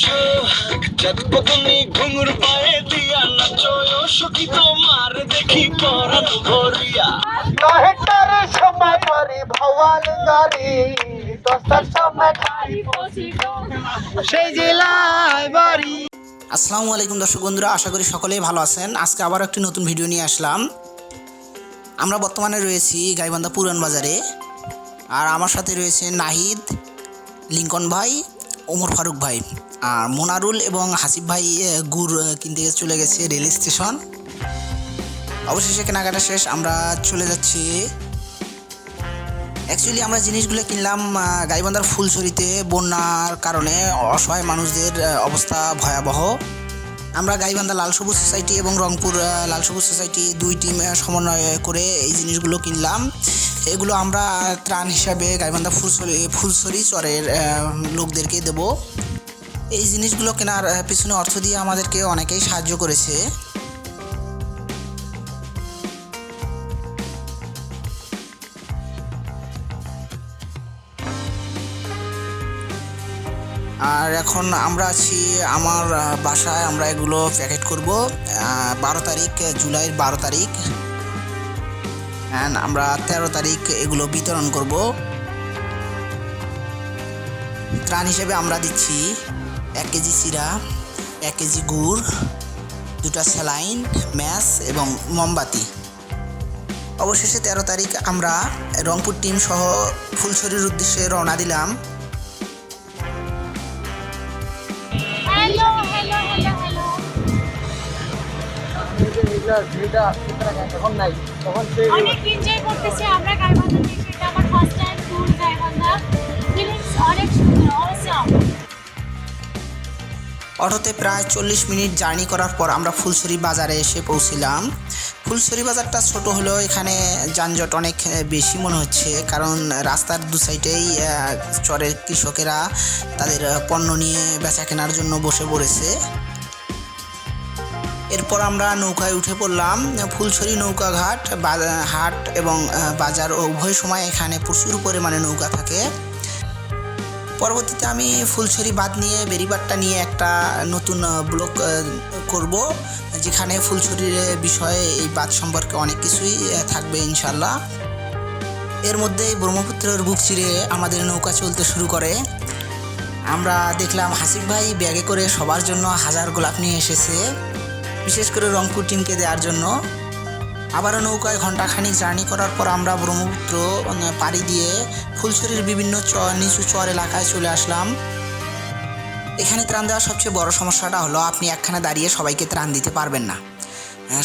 সোহাগ চাঁদ পতনি ঘুঙুর পায়ে দিয়া নাচো সখী তোমার দেখি পরাণ ভরিয়া। নহেটার সময় পরে ভওয়াল গাড়ি দশটার সময় সেই জেলায় বাড়ি। আসসালামু আলাইকুম দর্শক বন্ধুরা আশা করি সকলেই ভালো আছেন। আজকে আবার একটি নতুন ভিডিও নিয়ে আসলাম। আমরা বর্তমানে রয়েছি গাইবান্ধা পুরান বাজারে। আর আমার সাথে রয়েছে নাহিদ লিঙ্কন ভাই ওমর ফারুক ভাই। আর মোনারুল এবং হাসিফ ভাই গুড় কিনতে চলে গেছে রেল স্টেশন। অবশেষে কেনাকাটা শেষ, আমরা চলে যাচ্ছি। অ্যাকচুয়ালি আমরা জিনিসগুলো কিনলাম গাইবান্ধার ফুলছড়িতে, বন্যার কারণে অসহায় মানুষদের অবস্থা ভয়াবহ। আমরা গাইবান্ধা লাল সবুজ সোসাইটি এবং রংপুর লাল সবুজ সোসাইটি দুই টিম সমন্বয় করে এই জিনিসগুলো কিনলাম। এগুলো আমরা ত্রাণ হিসাবে গাইবান্ধা ফুলছড়ি ফুলসরি চরের লোকদেরকে দেব। এই জিনিসগুলো কেনার পিছনে অর্থ দিয়ে আমাদেরকে অনেকেই সাহায্য করেছে। আর এখন আমরা আছি আমার বাসায়, আমরা এগুলো প্যাকেট করব বারো তারিখ, জুলাইয়ের বারো তারিখ। অ্যান্ড আমরা তেরো তারিখ এগুলো বিতরণ করব। ত্রাণ হিসেবে আমরা দিচ্ছি এক কেজি চিরা এক কেজি গুড়, দুটা স্যালাইন ম্যাস এবং মোমবাতি। অবশেষে তেরো তারিখ আমরা রংপুর টিম সহ ফুলছড়ির উদ্দেশ্যে রওনা দিলাম। তখন নাই। তখন সেই অনেক এনজয় করতেছি আমরা গাইবান্ধা থেকে এটা আমার first time tour Gaibandha. Feelings অনেক সুন্দর অসম অটোতে প্রায় চল্লিশ মিনিট জার্নি করার পর আমরা ফুলছড়ি বাজারে এসে পৌঁছিলাম। ফুলছড়ি বাজারটা ছোট হলেও এখানে যানজট অনেক বেশি মনে হচ্ছে। কারণ রাস্তার দু সাইডেই চরের কৃষকেরা তাদের পণ্য নিয়ে বেচা কেনার জন্য বসে পড়েছে। এরপর আমরা নৌকায় উঠে পড়লাম, ফুলছড়ি নৌকা ঘাট হাট এবং বাজার উভয় সময় এখানে প্রচুর পরিমাণে নৌকা থাকে। পরবর্তীতে আমি ফুলছড়ি বাদ নিয়ে বেরিবারটা নিয়ে একটা নতুন ব্লগ করব, যেখানে ফুলছড়ির বিষয়ে এই বাদ সম্পর্কে অনেক কিছুই থাকবে ইনশাল্লাহ এর মধ্যেই ব্রহ্মপুত্রের বুক চিরে আমাদের নৌকা চলতে শুরু করে। আমরা দেখলাম হাসিফ ভাই ব্যাগে করে সবার জন্য হাজার গোলাপ নিয়ে এসেছে। বিশেষ করে রংপুর টিমকে দেওয়ার জন্য। আবারও নৌকায় ঘন্টাখানিক জার্নি করার পর আমরা ব্রহ্মপুত্র পাড়ি দিয়ে ফুলছড়ির বিভিন্ন চ নিচু চর এলাকায় চলে আসলাম। এখানে ত্রাণ দেওয়ার সবচেয়ে বড় সমস্যাটা হলো, আপনি একখানে দাঁড়িয়ে সবাইকে ত্রাণ দিতে পারবেন না।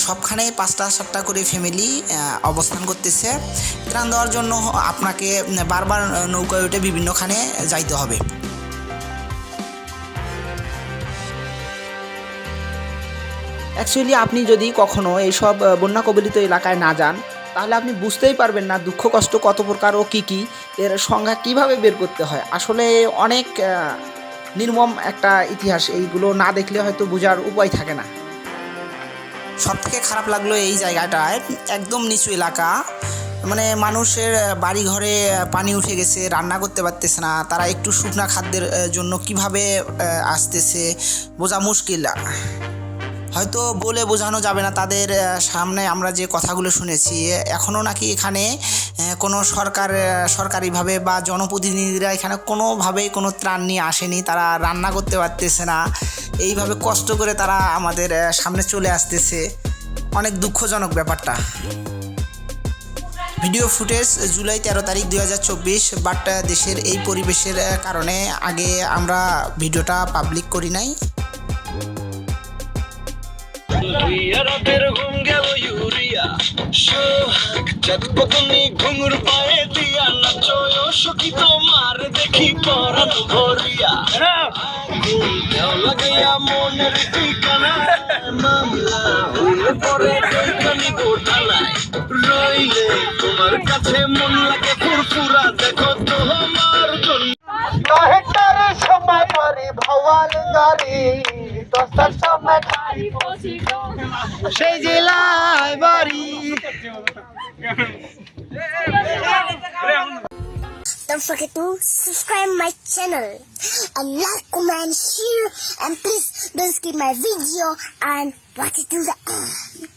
সবখানে পাঁচটা সাতটা করে ফ্যামিলি অবস্থান করতেছে। ত্রাণ দেওয়ার জন্য আপনাকে বারবার নৌকায় উঠে বিভিন্নখানে যাইতে হবে। অ্যাকচুয়ালি আপনি যদি কখনো এইসব বন্যা কবলিত এলাকায় না যান, তাহলে আপনি বুঝতেই পারবেন না দুঃখ, কষ্ট কত প্রকার ও কী কী, এর সংজ্ঞা কীভাবে বের করতে হয়। আসলে অনেক নির্মম একটা ইতিহাস, এইগুলো না দেখলে হয়তো বোঝার উপায় থাকে না। সব থেকে খারাপ লাগল এই জায়গাটায়, একদম নিচু এলাকা। মানে মানুষের বাড়ি ঘরে পানি উঠে গেছে, রান্না করতে পারতেছে না, তারা একটু শুকনা খাদ্যের জন্য কীভাবে আসতেছে, বোঝা মুশকিল। হয়তো বলে বোঝানো যাবে না তাদের সামনে আমরা যে কথাগুলো শুনেছি, এখনও নাকি এখানে কোনো সরকার সরকারিভাবে বা জনপ্রতিনিধিরা এখানে কোনোভাবেই কোনো ত্রাণ নিয়ে আসেনি, তারা রান্না করতে পারতেছে না। এইভাবে কষ্ট করে তারা আমাদের সামনে চলে আসতেছে। অনেক দুঃখজনক ব্যাপারটা। ভিডিও ফুটেজ, জুলাই তেরো তারিখ দুই হাজার চব্বিশ, বাট, দেশের এই পরিবেশের কারণে আগে আমরা ভিডিওটা পাবলিক করি নাই। রাতের ঘুম গেল ইউরিয়া। সোহাগ চাঁদ পতনি ঘুঙুর পায়ে দিয়া নাচো সখী তোমার দেখি পরাণ ভরিয়া। দেও লাগাইয়া মনের ঠিকানা মামলা। পরে দৈখানি গোঠালায় রইলে তোমার কাছে মন লাগে দেখো তো আমার জন্য। সময় পরে ভওয়াল গাড়ি। সেই জেলায় বাড়ি don't forget to subscribe my channel and like, comment, share, and please don't skip my video and watch it till the end.